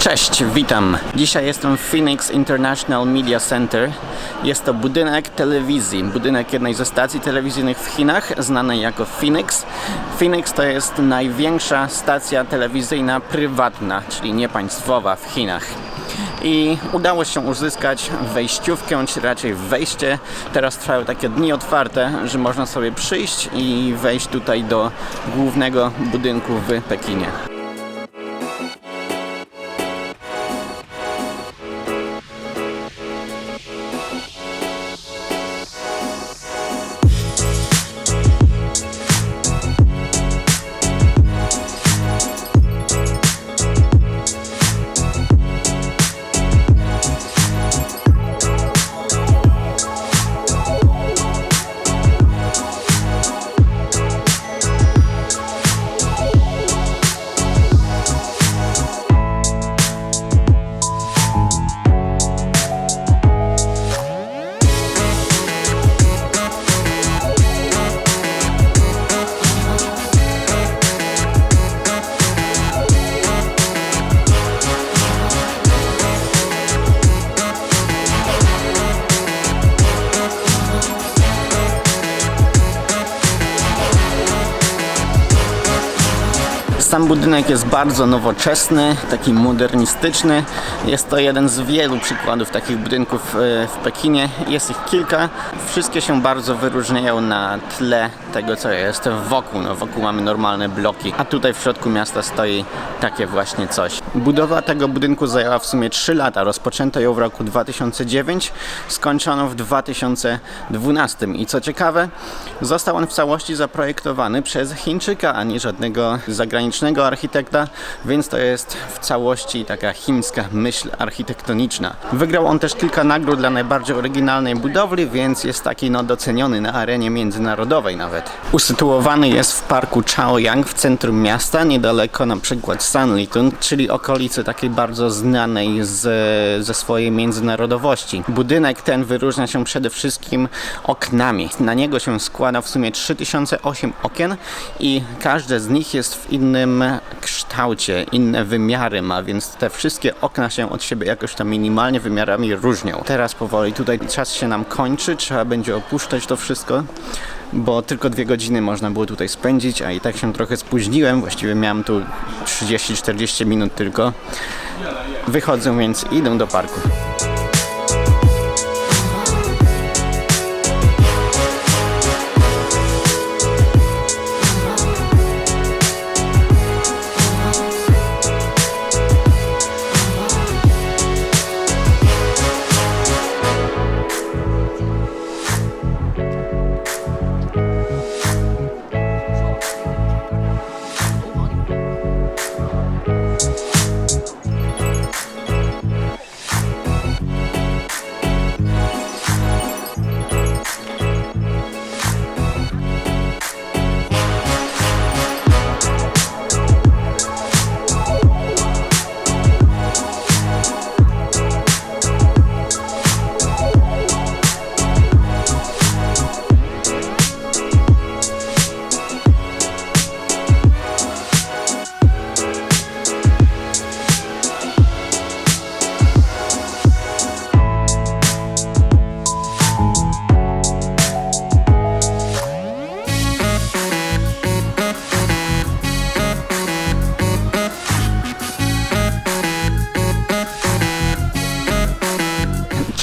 Cześć, witam. Dzisiaj jestem w Phoenix International Media Center. Jest to budynek telewizji, budynek jednej ze stacji telewizyjnych w Chinach, znanej jako Phoenix. Phoenix to jest największa stacja telewizyjna prywatna, czyli niepaństwowa w Chinach. I udało się uzyskać wejściówkę, czy raczej wejście. Teraz trwają takie dni otwarte, że można sobie przyjść i wejść tutaj do głównego budynku w Pekinie. Sam budynek jest bardzo nowoczesny, taki modernistyczny. Jest to jeden z wielu przykładów takich budynków e, w Pekinie. Jest ich kilka. Wszystkie się bardzo wyróżniają na tle tego, co jest wokół. No, wokół mamy normalne bloki, a tutaj w środku miasta stoi takie właśnie coś. Budowa tego budynku zajęła w sumie 3 lata. Rozpoczęto ją w roku 2009, skończono w 2012. I co ciekawe, został on w całości zaprojektowany przez Chińczyka, a nie żadnego zagranicznego architekta, więc to jest w całości taka chińska myśl architektoniczna. Wygrał on też kilka nagród dla najbardziej oryginalnej budowli, więc jest taki no doceniony na arenie międzynarodowej nawet. Usytuowany jest w parku Chaoyang w centrum miasta, niedaleko na przykład Sanlitun, czyli okolicy takiej bardzo znanej z, ze swojej międzynarodowości. Budynek ten wyróżnia się przede wszystkim oknami. Na niego się składa w sumie 3008 okien i każde z nich jest w innym kształcie, inne wymiary ma, więc te wszystkie okna się od siebie jakoś tam minimalnie wymiarami różnią. Teraz powoli tutaj czas się nam kończy, trzeba będzie opuszczać to wszystko bo tylko dwie godziny można było tutaj spędzić, a i tak się trochę spóźniłem. Właściwie miałem tu 30-40 minut tylko. Wychodzę więc idę do parku.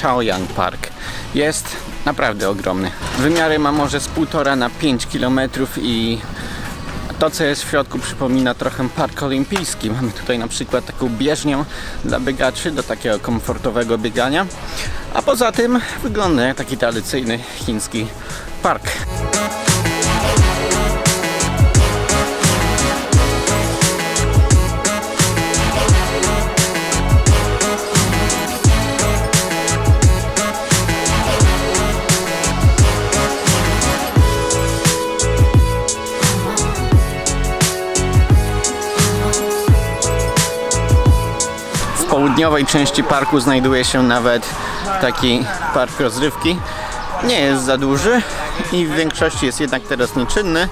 Chaoyang Park. Jest naprawdę ogromny. Wymiary ma może z 1,5 na 5 km i to co jest w środku przypomina trochę park olimpijski. Mamy tutaj na przykład taką bieżnię dla biegaczy do takiego komfortowego biegania. A poza tym wygląda jak taki tradycyjny chiński park. Południowej części parku znajduje się nawet taki park rozrywki. Nie jest za duży i w większości jest jednak teraz nieczynny.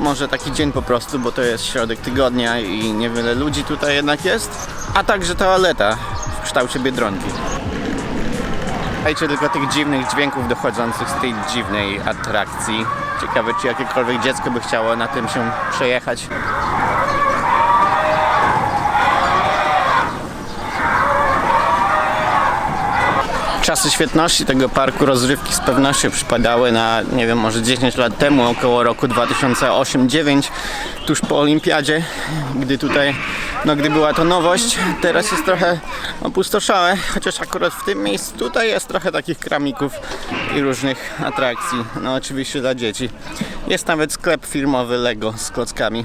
Może taki dzień po prostu, bo to jest środek tygodnia i niewiele ludzi tutaj jednak jest. a także toaleta w kształcie biedronki. Słuchajcie tylko tych dziwnych dźwięków dochodzących z tej dziwnej atrakcji. Ciekawe, czy jakiekolwiek dziecko by chciało na tym się przejechać. Czasy świetności tego parku rozrywki z pewnością przypadały na, nie wiem, może 10 lat temu, około roku 2008-2009, tuż po olimpiadzie, gdy tutaj, no gdy była to nowość, teraz jest trochę opustoszałe, chociaż akurat w tym miejscu tutaj jest trochę takich kramików i różnych atrakcji, no oczywiście dla dzieci. Jest nawet sklep firmowy Lego z klockami.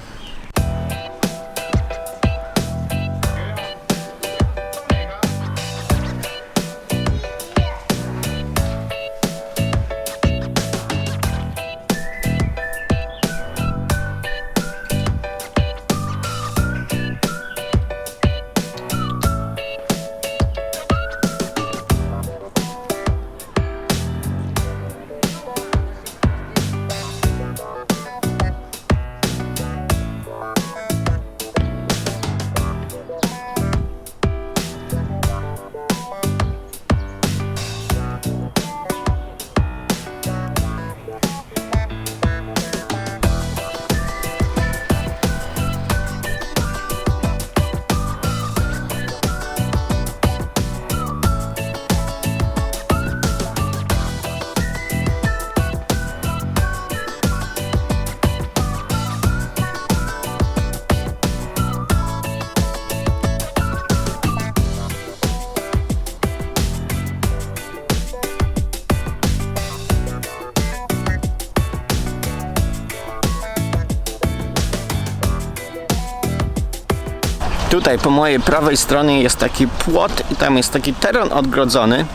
Tutaj po mojej prawej stronie jest taki płot i tam jest taki teren odgrodzony.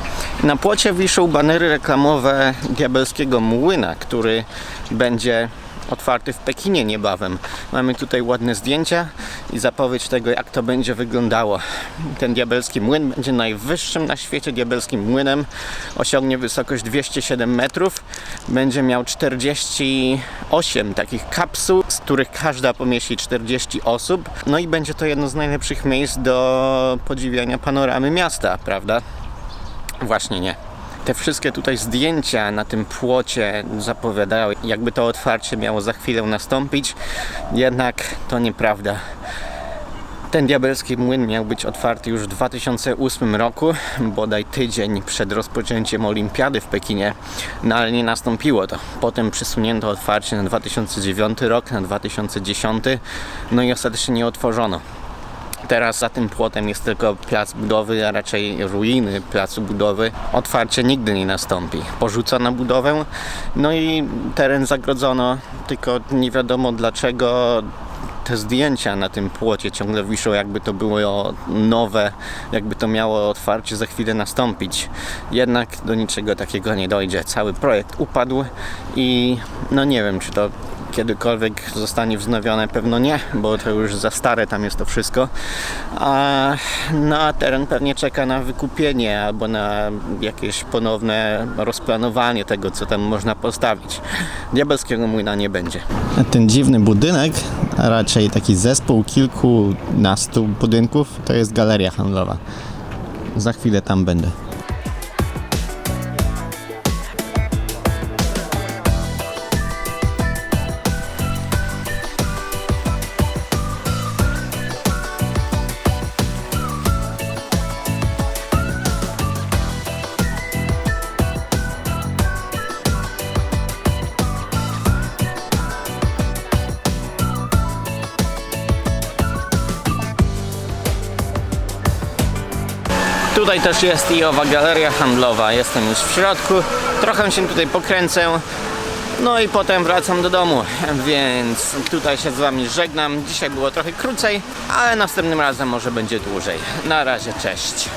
Na płocie wiszą banery reklamowe diabelskiego młyna, który będzie otwarty w Pekinie niebawem. Mamy tutaj ładne zdjęcia i zapowiedź tego, jak to będzie wyglądało. Ten diabelski młyn będzie najwyższym na świecie diabelskim młynem. Osiągnie wysokość 207 metrów. Będzie miał 48 takich kapsuł, z których każda pomieści 40 osób. No i będzie to jedno z najlepszych miejsc do podziwiania panoramy miasta, prawda? Właśnie nie. Te wszystkie tutaj zdjęcia na tym płocie zapowiadają, jakby to otwarcie miało za chwilę nastąpić. Jednak to nieprawda. Ten diabelski młyn miał być otwarty już w 2008 roku, bodaj tydzień przed rozpoczęciem olimpiady w Pekinie, no ale nie nastąpiło to. Potem przesunięto otwarcie na 2009 rok, na 2010, no i ostatecznie nie otworzono. Teraz za tym płotem jest tylko plac budowy, a raczej ruiny placu budowy. Otwarcie nigdy nie nastąpi. Porzucono budowę, no i teren zagrodzono, tylko nie wiadomo dlaczego te zdjęcia na tym płocie ciągle wiszą, jakby to było nowe, jakby to miało otwarcie za chwilę nastąpić. Jednak do niczego takiego nie dojdzie. Cały projekt upadł i no nie wiem, czy to kiedykolwiek zostanie wznowione, pewno nie, bo to już za stare tam jest to wszystko. A na teren pewnie czeka na wykupienie albo na jakieś ponowne rozplanowanie tego, co tam można postawić. Diabelskiego młyna nie będzie. Ten dziwny budynek, a raczej taki zespół kilkunastu budynków, to jest galeria handlowa. Za chwilę tam będę. Tutaj też jest i owa galeria handlowa. Jestem już w środku. Trochę się tutaj pokręcę. No i potem wracam do domu, więc tutaj się z Wami żegnam. Dzisiaj było trochę krócej, ale następnym razem może będzie dłużej. Na razie, cześć.